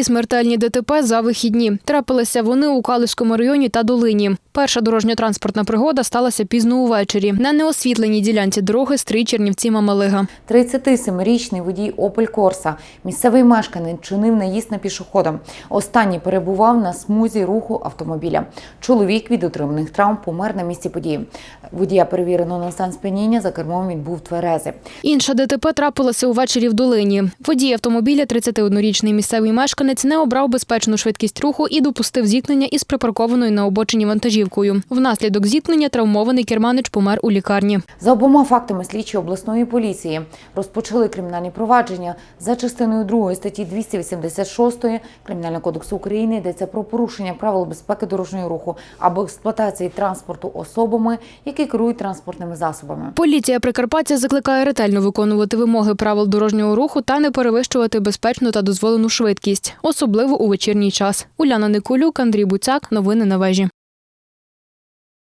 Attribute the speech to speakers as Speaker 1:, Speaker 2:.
Speaker 1: Дві смертельні ДТП за вихідні. Трапилися вони у Калузькому районі та Долині. Перша дорожньо-транспортна пригода сталася пізно увечері. На неосвітленій ділянці дороги стрій Чернівці Мамалига.
Speaker 2: 37-річний водій Опель Корса, місцевий мешканець, чинив наїзд на пішохода. Останній перебував на смузі руху автомобіля. Чоловік від отриманих травм помер на місці події. Водія перевірено на стан сп'яніння, за кермом він був тверезий.
Speaker 1: Інша ДТП трапилася увечері в Долині. Водій автомобіля, 31-річний місцевий мешканець, не обрав безпечну швидкість руху і допустив зіткнення із припаркованою на обочині вантажівкою. Внаслідок зіткнення травмований керманич помер у лікарні.
Speaker 2: За обома фактами слідчі обласної поліції розпочали кримінальні провадження за частиною 2 статті 286 Кримінального кодексу України йдеться про порушення правил безпеки дорожнього руху або експлуатації транспорту особами, які керують транспортними засобами.
Speaker 1: Поліція Прикарпаття закликає ретельно виконувати вимоги правил дорожнього руху та не перевищувати безпечну та дозволену швидкість, особливо у вечірній час. Уляна Никулюк, Андрій Буцяк. Новини на вежі.